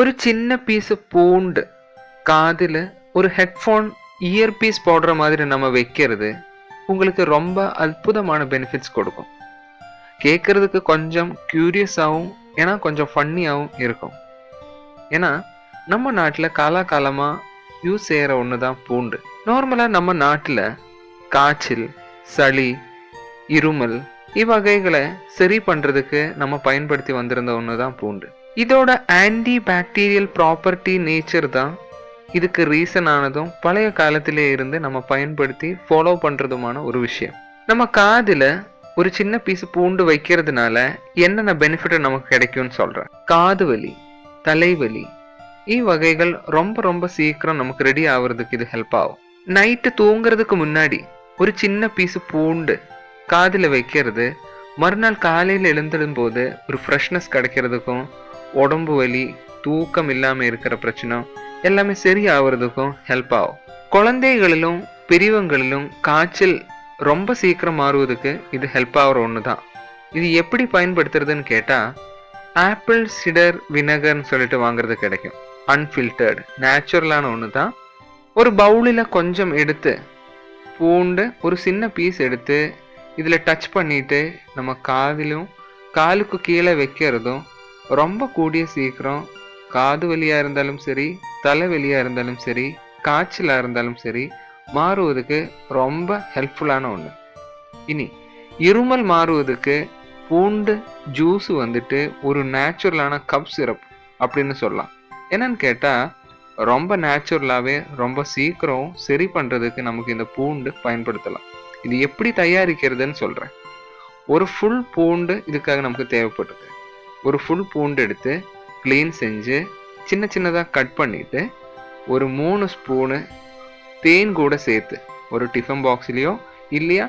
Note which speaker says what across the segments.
Speaker 1: ஒரு சின்ன பீஸ் பூண்டு காதில் ஒரு ஹெட்ஃபோன் இயர் பீஸ் போடுற மாதிரி நம்ம வைக்கிறது உங்களுக்கு ரொம்ப அற்புதமான பெனிஃபிட்ஸ் கொடுக்கும். கேட்கறதுக்கு கொஞ்சம் க்யூரியஸாகவும் ஏன்னா கொஞ்சம் ஃபன்னியாகவும் இருக்கும். ஏன்னா நம்ம நாட்டில் காலாகாலமாக யூஸ் செய்கிற ஒன்று தான் பூண்டு நார்மலாக நம்ம நாட்டில் காய்ச்சல் சளி இருமல் இவ்வகைகளை சரி பண்ணுறதுக்கு நம்ம பயன்படுத்தி வந்திருந்த ஒன்று தான் பூண்டு. இதோட ஆன்டி பாக்டீரியல் ப்ராப்பர்ட்டி நேச்சர் தான் இதுக்கு ரீசன் ஆனதும் பழைய காலத்திலே இருந்து நம்ம பயன்படுத்தி ஃபாலோ பண்ணுறதுமான ஒரு விஷயம். நம்ம காதில் ஒரு சின்ன பீஸ் பூண்டு வைக்கிறதுனால என்னென்ன பெனிஃபிட் நமக்கு கிடைக்கும்னு சொல்கிறேன் காது வலி தலைவலி வகைகள் ரொம்ப ரொம்ப சீக்கிரம் நமக்கு ரெடி ஆகுறதுக்கு இது ஹெல்ப் ஆகும். நைட்டு தூங்குறதுக்கு முன்னாடி ஒரு சின்ன பீஸ் பூண்டு காதில் வைக்கிறது மறுநாள் காலையில் எழுந்திடும் போது ஒரு ஃப்ரெஷ்னஸ் கிடைக்கிறதுக்கும் உடம்பு வலி தூக்கம் இல்லாமல் இருக்கிற பிரச்சனை எல்லாமே சரியாகிறதுக்கும் ஹெல்ப் ஆகும். குழந்தைகளிலும் பெரியவங்களிலும் காய்ச்சல் ரொம்ப சீக்கிரம் மாறுவதுக்கு இது ஹெல்ப் ஆகிற ஒன்று தான் இது எப்படி பயன்படுத்துறதுன்னு கேட்டால் ஆப்பிள் சிடர் வினகர்னு சொல்லிட்டு வாங்குறது கிடைக்கும். அன்ஃபில்டர்டு நேச்சுரலான ஒன்று தான் ஒரு பவுலில் கொஞ்சம் எடுத்து பூண்டு ஒரு சின்ன பீஸ் எடுத்து இதில் டச் பண்ணிட்டு நம்ம காதிலும் காலுக்கு கீழே வைக்கிறதும் ரொம்ப கூடிய சீக்கிரம் காது வலியா இருந்தாலும் சரி தலைவலியா இருந்தாலும் சரி காய்ச்சலா இருந்தாலும் சரி மாறுவதுக்கு ரொம்ப ஹெல்ப்ஃபுல்லான ஒன்று இனி இருமல் மாறுவதுக்கு பூண்டு ஜூஸ் வந்துட்டு ஒரு நேச்சுரலான கப் சிரப் அப்படின்னு சொல்லலாம். என்னன்னு கேட்டால் ரொம்ப நேச்சுரலாகவே ரொம்ப சீக்கிரம் சரி பண்ணுறதுக்கு நமக்கு இந்த பூண்டு பயன்படுத்தலாம். இது எப்படி தயாரிக்கிறதுன்னு சொல்கிறேன் ஒரு ஃபுல் பூண்டு இதுக்காக நமக்கு தேவைப்படுது. ஒரு ஃபுல் பூண்டு எடுத்து க்ளீன் செஞ்சு சின்ன சின்னதாக கட் பண்ணிவிட்டு ஒரு மூணு ஸ்பூனு தேன் கூட சேர்த்து ஒரு டிஃபன் பாக்ஸ்லேயோ இல்லையா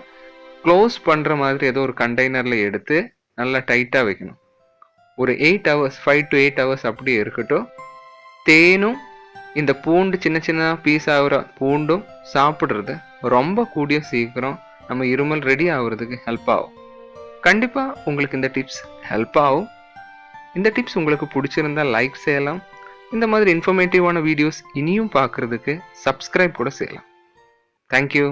Speaker 1: க்ளோஸ் பண்ணுற மாதிரி ஏதோ ஒரு கண்டெய்னரில் எடுத்து நல்லா டைட்டாக வைக்கணும். ஒரு eight hours five to eight hours அப்படியே இருக்கட்டும். தேனும் இந்த பூண்டு சின்ன சின்ன பீஸ் ஆகிற பூண்டும் சாப்பிட்றது ரொம்ப கூடிய சீக்கிரம் நம்ம இருமல் ரெடி ஆகுறதுக்கு ஹெல்ப் ஆகும். கண்டிப்பாக உங்களுக்கு இந்த டிப்ஸ் ஹெல்ப் ஆகும். இந்த டிப்ஸ் உங்களுக்கு பிடிச்சிருந்தா லைக் செய்யலாம். இந்த மாதிரி இன்ஃபர்மேட்டிவான வீடியோஸ் இனியும் பார்க்குறதுக்கு சப்ஸ்கிரைப் கூட செய்யலாம். தேங்க்யூ